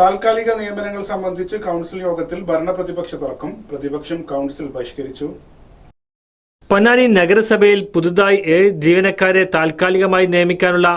താൽക്കാലിക നിയമനങ്ങൾ സംബന്ധിച്ച് കൗൺസിൽ യോഗത്തിൽ ഭരണപ്രതിപക്ഷ തർക്കം. പ്രതിപക്ഷം കൗൺസിൽ ബഹിഷ്കരിച്ചു. പൊന്നാനി നഗരസഭയിൽ പുതുതായി ഏഴ് ജീവനക്കാരെ താൽക്കാലികമായി നിയമിക്കാനുള്ള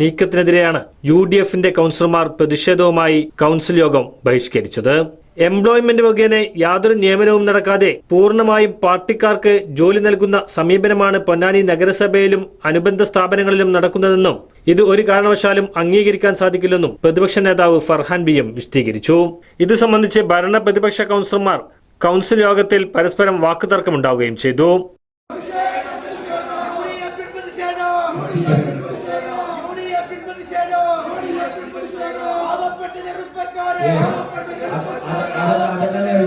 നീക്കത്തിനെതിരെയാണ് യു ഡി എഫിന്റെ കൗൺസിലർമാർ പ്രതിഷേധവുമായി കൗൺസിൽ യോഗം ബഹിഷ്കരിച്ചത്. എംപ്ലോയ്മെന്റ് മുഖേന യാതൊരു നിയമനവും നടക്കാതെ പൂർണമായും പാർട്ടിക്കാർക്ക് ജോലി നൽകുന്ന സമീപനമാണ് പൊന്നാനി നഗരസഭയിലും അനുബന്ധ സ്ഥാപനങ്ങളിലും നടക്കുന്നതെന്നും ഇത് ഒരു കാരണവശാലും അംഗീകരിക്കാൻ സാധിക്കില്ലെന്നും പ്രതിപക്ഷ നേതാവ് ഫർഹാൻ ബി എം വിശദീകരിച്ചു. ഇത് സംബന്ധിച്ച് ഭരണ പ്രതിപക്ഷ കൗൺസിലർമാർ കൗൺസിൽ യോഗത്തിൽ പരസ്പരം വാക്കുതർക്കമുണ്ടാവുകയും ചെയ്തു.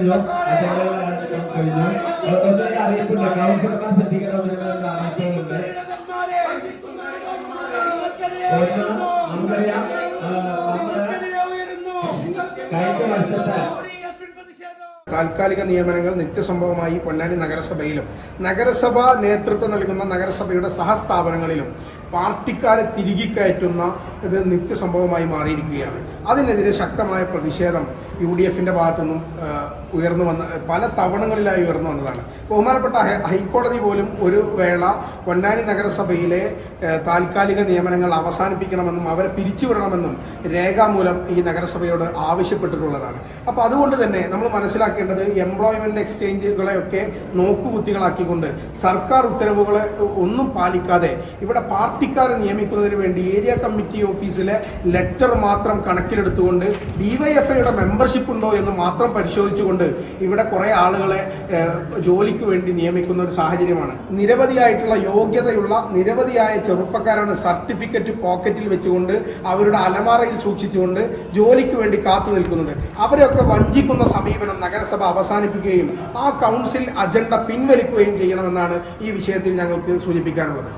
കഴിഞ്ഞു. കഴിഞ്ഞു ഒന്നും അറിയത്തില്ല കൗൺസിലർമാർ ശ്രദ്ധിക്കണമെന്നുള്ള ദളിതന്മാരെ നമുക്കറിയാം കഴിഞ്ഞ വർഷത്തെ താൽക്കാലിക നിയമനങ്ങൾ നിത്യസംഭവമായി പൊന്നാനി നഗരസഭയിലും നഗരസഭ നേതൃത്വം നൽകുന്ന നഗരസഭയുടെ സഹസ്ഥാപനങ്ങളിലും പാർട്ടിക്കാരെ തിരികെ കയറ്റുന്ന ഇത് നിത്യസംഭവമായി മാറിയിരിക്കുകയാണ്. അതിനെതിരെ ശക്തമായ പ്രതിഷേധം യു ഡി എഫിന്റെ ഭാഗത്തുനിന്നും ഉയർന്നു വന്ന പല തവണകളിലായി ഉയർന്നു വന്നതാണ്. ബഹുമാനപ്പെട്ട ഹൈക്കോടതി പോലും ഒരു വേള പൊന്നാനി നഗരസഭയിലെ താൽക്കാലിക നിയമനങ്ങൾ അവസാനിപ്പിക്കണമെന്നും അവരെ പിരിച്ചുവിടണമെന്നും രേഖാമൂലം ഈ നഗരസഭയോട് ആവശ്യപ്പെട്ടിട്ടുള്ളതാണ്. അപ്പോൾ അതുകൊണ്ട് തന്നെ നമ്മൾ മനസ്സിലാക്കേണ്ടത് എംപ്ലോയ്മെന്റ് എക്സ്ചേഞ്ചുകളെയൊക്കെ നോക്കുകുത്തികളാക്കിക്കൊണ്ട് സർക്കാർ ഉത്തരവുകളെ ഒന്നും പാലിക്കാതെ ഇവിടെ പാർട്ടിക്കാരെ നിയമിക്കുന്നതിന് വേണ്ടി ഏരിയ കമ്മിറ്റി ഓഫീസിലെ ലെറ്റർ മാത്രം കണക്കിലെടുത്തുകൊണ്ട് ഡിവൈഎഫ്ഐയുടെ മെമ്പർഷിപ്പ് ഉണ്ടോ എന്ന് മാത്രം പരിശോധിച്ചുകൊണ്ട് ഇവിടെ കുറേ ആളുകളെ ജോലിക്ക് വേണ്ടി നിയമിക്കുന്ന ഒരു സാഹചര്യമാണ്. നിരവധിയായിട്ടുള്ള യോഗ്യതയുള്ള നിരവധിയായ ചെറുപ്പക്കാരാണ് സർട്ടിഫിക്കറ്റ് പോക്കറ്റിൽ വെച്ചുകൊണ്ട് അവരുടെ അലമാറയിൽ സൂക്ഷിച്ചുകൊണ്ട് ജോലിക്ക് വേണ്ടി കാത്തു നിൽക്കുന്നത്. അവരെയൊക്കെ വഞ്ചിക്കുന്ന സമീപനം നഗരസഭ അവസാനിപ്പിക്കുകയും ആ കൗൺസിൽ അജണ്ട പിൻവലിക്കുകയും ചെയ്യണമെന്നാണ് ഈ വിഷയത്തിൽ ഞങ്ങൾക്ക് സൂചിപ്പിക്കാനുള്ളത്.